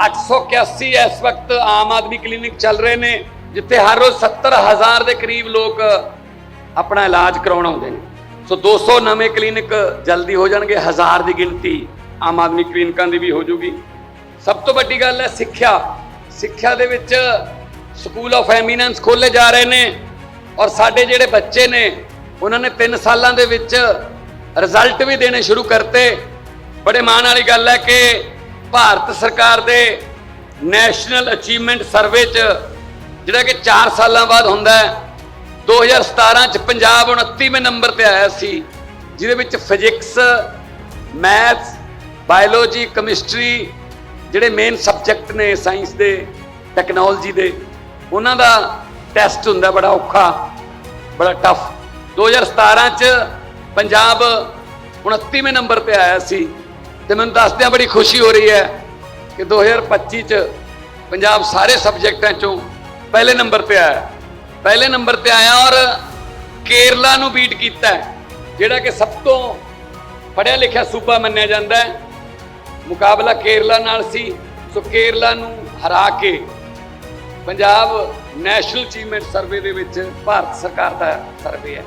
881 ਇਸ ਵਕਤ ਆਮ ਆਦਮੀ ਕਲੀਨਿਕ ਚੱਲ ਰਹੇ ਨੇ, ਜਿੱਥੇ ਹਰ ਰੋਜ਼ 70000 ਦੇ ਕਰੀਬ ਲੋਕ ਆਪਣਾ ਇਲਾਜ ਕਰਾਉਣ ਆਉਂਦੇ ਨੇ। ਸੋ 200 ਨਵੇਂ ਕਲੀਨਿਕ ਜਲਦੀ ਹੋ ਜਾਣਗੇ, ਹਜ਼ਾਰ ਦੀ ਗਿਣਤੀ ਆਮ ਆਦਮੀ ਕਲੀਨਿਕਾਂ ਦੀ ਵੀ ਹੋ ਜੂਗੀ। ਸਭ ਤੋਂ ਵੱਡੀ ਗੱਲ ਹੈ ਸਿੱਖਿਆ। ਸਿੱਖਿਆ ਦੇ ਵਿੱਚ ਸਕੂਲ ਆਫ ਐਮੀਨੈਂਸ ਖੋਲੇ ਜਾ ਰਹੇ ਨੇ ਔਰ ਸਾਡੇ ਜਿਹੜੇ ਬੱਚੇ ਨੇ, ਉਹਨਾਂ ਨੇ 3 ਸਾਲਾਂ ਦੇ ਵਿੱਚ ਰਿਜ਼ਲਟ ਵੀ ਦੇਣੇ ਸ਼ੁਰੂ ਕਰਤੇ। ਬੜੇ ਮਾਣ ਵਾਲੀ ਗੱਲ ਹੈ ਕਿ ਭਾਰਤ ਸਰਕਾਰ ਦੇ ਨੈਸ਼ਨਲ ਅਚੀਵਮੈਂਟ ਸਰਵੇ 'ਚ, ਜਿਹੜਾ ਕਿ 4 ਸਾਲਾਂ ਬਾਅਦ ਹੁੰਦਾ ਹੈ 2017 ਚ ਪੰਜਾਬ 29ਵੇਂ ਨੰਬਰ ਤੇ ਆਇਆ ਸੀ, ਜਿਹਦੇ ਵਿੱਚ ਫਿਜ਼ਿਕਸ ਮੈਥਸ ਬਾਇਓਲੋਜੀ, ਕੈਮਿਸਟਰੀ ਜਿਹੜੇ ਮੇਨ ਸਬਜੈਕਟ ਨੇ ਸਾਇੰਸ ਦੇ ਟੈਕਨੋਲੋਜੀ ਦੇ, ਉਹਨਾਂ ਦਾ ਟੈਸਟ ਹੁੰਦਾ ਬੜਾ ਔਖਾ, ਬੜਾ ਟਫ 2017 ਚ ਪੰਜਾਬ 29ਵੇਂ ਨੰਬਰ ਤੇ ਆਇਆ ਸੀ। ਤੇ ਮੈਨੂੰ ਦੱਸਦਿਆਂ ਬੜੀ ਖੁਸ਼ੀ ਹੋ ਰਹੀ ਹੈ ਕਿ 2025 ਚ ਪੰਜਾਬ ਸਾਰੇ ਸਬਜੈਕਟਾਂ ਚੋਂ ਪਹਿਲੇ ਨੰਬਰ ਤੇ ਆਇਆ ਪਹਿਲੇ ਨੰਬਰ ਤੇ ਆਇਆ ਔਰ ਕੇਰਲਾ ਨੂੰ ਬੀਟ ਕੀਤਾ ਜਿਹੜਾ ਕਿ ਸਭ ਤੋਂ ਪੜ੍ਹਿਆ ਲਿਖਿਆ ਸੂਬਾ ਮੰਨਿਆ ਜਾਂਦਾ ਹੈ। ਮੁਕਾਬਲਾ ਕੇਰਲਾ ਨਾਲ ਸੀ, ਸੋ ਕੇਰਲਾ ਨੂੰ ਹਰਾ ਕੇ ਪੰਜਾਬ ਨੈਸ਼ਨਲ ਅਚੀਵਮੈਂਟ ਸਰਵੇ ਦੇ ਵਿੱਚ ਭਾਰਤ ਸਰਕਾਰ ਦਾ ਸਰਵੇ ਹੈ।